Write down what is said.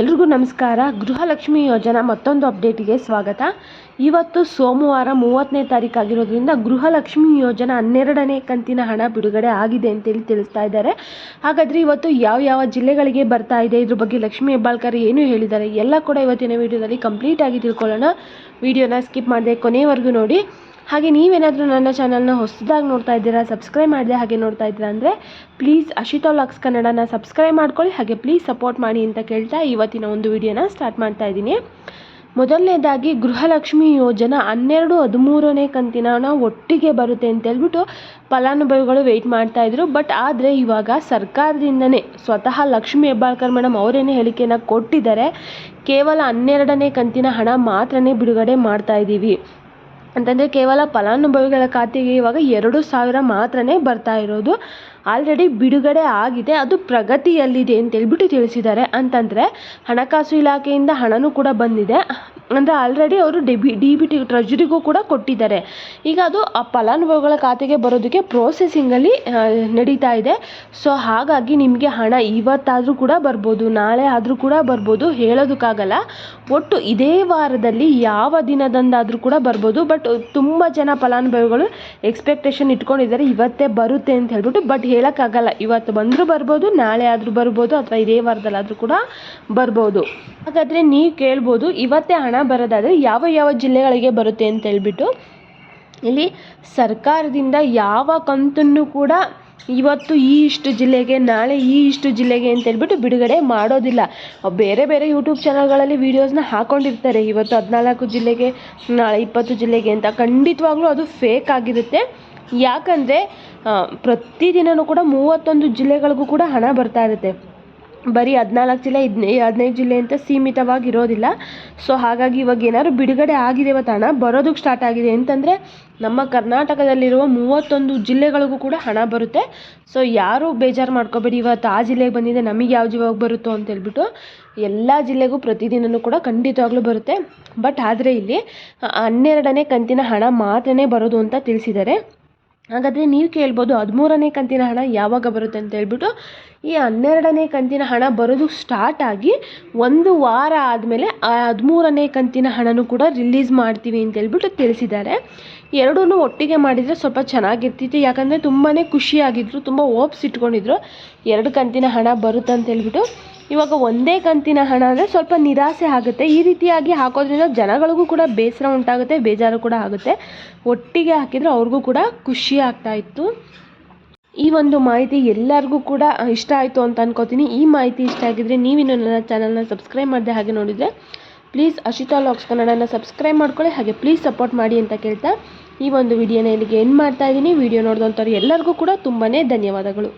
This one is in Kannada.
ಎಲ್ರಿಗೂ ನಮಸ್ಕಾರ. ಗೃಹಲಕ್ಷ್ಮಿ ಯೋಜನಾ ಮತ್ತೊಂದು ಅಪ್ಡೇಟಿಗೆ ಸ್ವಾಗತ. ಇವತ್ತು ಸೋಮವಾರ ಮೂವತ್ತನೇ ತಾರೀಕು ಆಗಿರೋದ್ರಿಂದ ಗೃಹಲಕ್ಷ್ಮಿ ಯೋಜನಾ ಹನ್ನೆರಡನೇ ಕಂತಿನ ಹಣ ಬಿಡುಗಡೆ ಆಗಿದೆ ಅಂತೇಳಿ ತಿಳಿಸ್ತಾ ಇದ್ದಾರೆ. ಹಾಗಾದರೆ ಇವತ್ತು ಯಾವ ಯಾವ ಜಿಲ್ಲೆಗಳಿಗೆ ಬರ್ತಾ ಇದೆ? ಇದ್ರ ಬಗ್ಗೆ ಲಕ್ಷ್ಮಿ ಹೆಬ್ಬಾಳ್ಕರ್ ಏನು ಹೇಳಿದ್ದಾರೆ? ಎಲ್ಲ ಕೂಡ ಇವತ್ತಿನ ವಿಡಿಯೋದಲ್ಲಿ ಕಂಪ್ಲೀಟಾಗಿ ತಿಳ್ಕೊಳ್ಳೋಣ. ವಿಡಿಯೋನ ಸ್ಕಿಪ್ ಮಾಡದೆ ಕೊನೆಯವರೆಗೂ ನೋಡಿ. ಹಾಗೆ ನೀವೇನಾದರೂ ನನ್ನ ಚಾನಲ್ನ ಹೊಸದಾಗಿ ನೋಡ್ತಾ ಇದ್ದೀರಾ, ಸಬ್ಸ್ಕ್ರೈಬ್ ಮಾಡಿದೆ ಹಾಗೆ ನೋಡ್ತಾ ಇದ್ದೀರಾ ಅಂದರೆ ಪ್ಲೀಸ್ ಅಶಿತಾ ಲಕ್ಸ್ ಕನ್ನಡನ ಸಬ್ಸ್ಕ್ರೈಬ್ ಮಾಡ್ಕೊಳ್ಳಿ, ಹಾಗೆ ಪ್ಲೀಸ್ ಸಪೋರ್ಟ್ ಮಾಡಿ ಅಂತ ಕೇಳ್ತಾ ಇವತ್ತಿನ ಒಂದು ವಿಡಿಯೋನ ಸ್ಟಾರ್ಟ್ ಮಾಡ್ತಾ ಇದ್ದೀನಿ. ಮೊದಲನೇದಾಗಿ ಗೃಹಲಕ್ಷ್ಮಿ ಯೋಜನಾ ಹನ್ನೆರಡು ಹದಿಮೂರನೇ ಕಂತಿನ ಒಟ್ಟಿಗೆ ಬರುತ್ತೆ ಅಂತ ಹೇಳ್ಬಿಟ್ಟು ಫಲಾನುಭವಿಗಳು ವೆಯ್ಟ್ ಮಾಡ್ತಾ ಇದ್ರು. ಬಟ್ ಆದರೆ ಇವಾಗ ಸರ್ಕಾರದಿಂದನೇ ಸ್ವತಃ ಲಕ್ಷ್ಮಿ ಹೆಬ್ಬಾಳ್ಕರ್ ಮೇಡಮ್ ಅವರೇನೇ ಹೇಳಿಕೆಯನ್ನು ಕೊಟ್ಟಿದ್ದಾರೆ. ಕೇವಲ ಹನ್ನೆರಡನೇ ಕಂತಿನ ಹಣ ಮಾತ್ರನೇ ಬಿಡುಗಡೆ ಮಾಡ್ತಾ ಇದ್ದೀವಿ. ಅಂತಂದರೆ ಕೇವಲ ಫಲಾನುಭವಿಗಳ ಖಾತೆಗೆ ಇವಾಗ ಎರಡು ಸಾವಿರ ಮಾತ್ರನೇ ಬರ್ತಾ ಇರೋದು. ಆಲ್ರೆಡಿ ಬಿಡುಗಡೆ ಆಗಿದೆ, ಅದು ಪ್ರಗತಿಯಲ್ಲಿದೆ ಅಂತ ಹೇಳ್ಬಿಟ್ಟು ತಿಳಿಸಿದ್ದಾರೆ. ಅಂತಂದರೆ, ಹಣಕಾಸು ಇಲಾಖೆಯಿಂದ ಹಣನೂ ಕೂಡ ಬಂದಿದೆ. ಅಂದರೆ ಆಲ್ರೆಡಿ ಅವರು ಡೆಬಿ, ಡಿ ಬಿ ಟಿ ಟ್ರೆಜರಿಗೂ ಕೂಡ ಕೊಟ್ಟಿದ್ದಾರೆ. ಈಗ ಅದು ಆ ಫಲಾನುಭವಿಗಳ ಖಾತೆಗೆ ಬರೋದಕ್ಕೆ ಪ್ರೋಸೆಸಿಂಗಲ್ಲಿ ನಡೀತಾ ಇದೆ. ಸೊ ಹಾಗಾಗಿ ನಿಮಗೆ ಹಣ ಇವತ್ತಾದರೂ ಕೂಡ ಬರ್ಬೋದು, ನಾಳೆ ಆದರೂ ಕೂಡ ಬರ್ಬೋದು, ಹೇಳೋದಕ್ಕಾಗಲ್ಲ. ಒಟ್ಟು ಇದೇ ವಾರದಲ್ಲಿ ಯಾವ ದಿನದಂದಾದರೂ ಕೂಡ ಬರ್ಬೋದು. ಬಟ್ ತುಂಬ ಜನ ಫಲಾನುಭವಿಗಳು ಎಕ್ಸ್ಪೆಕ್ಟೇಷನ್ ಇಟ್ಕೊಂಡಿದ್ದಾರೆ, ಇವತ್ತೇ ಬರುತ್ತೆ ಅಂತ ಹೇಳ್ಬಿಟ್ಟು ಬಟ್ ಹೇಳೋಕ್ಕಾಗಲ್ಲ. ಇವತ್ತು ಬಂದರೂ ಬರ್ಬೋದು, ನಾಳೆ ಆದರೂ ಬರ್ಬೋದು, ಅಥವಾ ಇದೇ ವಾರದಲ್ಲಾದರೂ ಕೂಡ ಬರ್ಬೋದು. ಹಾಗಾದರೆ ನೀವು ಕೇಳ್ಬೋದು, ಇವತ್ತೇ ಹಣ ಬರೋದಾದರೆ ಯಾವ ಯಾವ ಜಿಲ್ಲೆಗಳಿಗೆ ಬರುತ್ತೆ ಅಂತ ಹೇಳ್ಬಿಟ್ಟು. ಇಲ್ಲಿ ಸರ್ಕಾರದಿಂದ ಯಾವ ಕಂತನ್ನು ಕೂಡ ಇವತ್ತು ಈ ಇಷ್ಟು ಜಿಲ್ಲೆಗೆ, ನಾಳೆ ಈ ಇಷ್ಟು ಜಿಲ್ಲೆಗೆ ಅಂತ ಹೇಳ್ಬಿಟ್ಟು ಬಿಡುಗಡೆ ಮಾಡೋದಿಲ್ಲ. ಬೇರೆ ಬೇರೆ ಯೂಟ್ಯೂಬ್ ಚಾನಲ್ಗಳಲ್ಲಿ ವೀಡಿಯೋಸ್ನ ಹಾಕ್ಕೊಂಡಿರ್ತಾರೆ ಇವತ್ತು ಹದಿನಾಲ್ಕು ಜಿಲ್ಲೆಗೆ, ನಾಳೆ ಇಪ್ಪತ್ತು ಜಿಲ್ಲೆಗೆ ಅಂತ. ಖಂಡಿತವಾಗ್ಲೂ ಅದು ಫೇಕ್ ಆಗಿರುತ್ತೆ. ಯಾಕಂದರೆ ಪ್ರತಿದಿನವೂ ಕೂಡ ಮೂವತ್ತೊಂದು ಜಿಲ್ಲೆಗಳಿಗೂ ಕೂಡ ಹಣ ಬರ್ತಾ ಇರುತ್ತೆ. ಬರೀ ಹದಿನಾಲ್ಕು ಜಿಲ್ಲೆ ಹದಿನೈ ಹದಿನೈದು ಜಿಲ್ಲೆ ಅಂತ ಸೀಮಿತವಾಗಿರೋದಿಲ್ಲ. ಸೊ, ಹಾಗಾಗಿ ಇವಾಗ ಏನಾದ್ರು ಬಿಡುಗಡೆ ಆಗಿದೆ ಇವತ್ತು ಹಣ ಬರೋದಕ್ಕೆ ಸ್ಟಾರ್ಟ್ ಆಗಿದೆ ಅಂತಂದರೆ ನಮ್ಮ ಕರ್ನಾಟಕದಲ್ಲಿರುವ ಮೂವತ್ತೊಂದು ಜಿಲ್ಲೆಗಳಿಗೂ ಕೂಡ ಹಣ ಬರುತ್ತೆ. ಸೊ, ಯಾರೂ ಬೇಜಾರು ಮಾಡ್ಕೋಬೇಡಿ. ಇವತ್ತು ಆ ಜಿಲ್ಲೆಗೆ ಬಂದಿದೆ ನಮಗೆ ಯಾವ ಜಿಲ್ಲೆಗೆ ಬರುತ್ತೋ ಅಂತ ಹೇಳ್ಬಿಟ್ಟು ಎಲ್ಲ ಜಿಲ್ಲೆಗೂ ಪ್ರತಿದಿನವೂ ಕೂಡ ಖಂಡಿತವಾಗ್ಲೂ ಬರುತ್ತೆ. ಬಟ್ ಆದರೆ ಇಲ್ಲಿ ಹನ್ನೆರಡನೇ ಕಂತಿನ ಹಣ ಮಾತ್ರನೇ ಬರೋದು ಅಂತ ತಿಳಿಸಿದ್ದಾರೆ. ಹಾಗಾದರೆ ನೀವು ಕೇಳ್ಬೋದು ಹದಿಮೂರನೇ ಕಂತಿನ ಹಣ ಯಾವಾಗ ಬರುತ್ತೆ ಅಂತ ಹೇಳ್ಬಿಟ್ಟು, ಈ ಹನ್ನೆರಡನೇ ಕಂತಿನ ಹಣ ಬರೋದು ಸ್ಟಾರ್ಟ್ ಆಗಿ ಒಂದು ವಾರ ಆದಮೇಲೆ ಆ ಹದಿಮೂರನೇ ಕಂತಿನ ಹಣನೂ ಕೂಡ ರಿಲೀಸ್ ಮಾಡ್ತೀವಿ ಅಂತ ಹೇಳ್ಬಿಟ್ಟು ತಿಳಿಸಿದ್ದಾರೆ. ಎರಡೂ ಒಟ್ಟಿಗೆ ಮಾಡಿದರೆ ಸ್ವಲ್ಪ ಚೆನ್ನಾಗಿರ್ತಿತ್ತು. ಯಾಕಂದರೆ ತುಂಬಾ ಖುಷಿಯಾಗಿದ್ದರು ತುಂಬ ಓಪ್ಸ್ ಇಟ್ಕೊಂಡಿದ್ರು. ಎರಡು ಕಂತಿನ ಹಣ ಬರುತ್ತಂತ ಹೇಳ್ಬಿಟ್ಟು ಇವಾಗ ಒಂದೇ ಕಂತಿನ ಹಣ ಅಂದರೆ ಸ್ವಲ್ಪ ನಿರಾಸೆ ಆಗುತ್ತೆ. ಈ ರೀತಿಯಾಗಿ ಹಾಕೋದ್ರಿಂದ ಜನಗಳಿಗೂ ಕೂಡ ಬೇಸರ ಉಂಟಾಗುತ್ತೆ, ಬೇಜಾರು ಕೂಡ ಆಗುತ್ತೆ. ಒಟ್ಟಿಗೆ ಹಾಕಿದರೆ ಅವ್ರಿಗೂ ಕೂಡ ಖುಷಿ ಆಗ್ತಾ ಇತ್ತು. ಈ ಒಂದು ಮಾಹಿತಿ ಎಲ್ಲರಿಗೂ ಕೂಡ ಇಷ್ಟ ಆಯಿತು ಅಂತ ಅನ್ಕೋತೀನಿ. ಈ ಮಾಹಿತಿ ಇಷ್ಟ ಆಗಿದ್ರೆ ನೀವಿನ್ನು ನನ್ನ ಚಾನಲ್ನ ಸಬ್ಸ್ಕ್ರೈಬ್ ಮಾಡಿದೆ ಹಾಗೆ ನೋಡಿದರೆ ಪ್ಲೀಸ್ ಅಶಿತಾ ಲಾಕ್ಸ್ ಕನ್ನಡನ ಸಬ್ಸ್ಕ್ರೈಬ್ ಮಾಡ್ಕೊಳ್ಳಿ. ಹಾಗೆ ಪ್ಲೀಸ್ ಸಪೋರ್ಟ್ ಮಾಡಿ ಅಂತ ಕೇಳ್ತಾ ಈ ಒಂದು ವಿಡಿಯೋನ ಇಲ್ಲಿಗೆ ಎಂಡ್ ಮಾಡ್ತಾ ಇದ್ದೀನಿ. ವಿಡಿಯೋ ನೋಡಿದಂಥವ್ರು ಎಲ್ಲರಿಗೂ ಕೂಡ ತುಂಬಾ ಧನ್ಯವಾದಗಳು.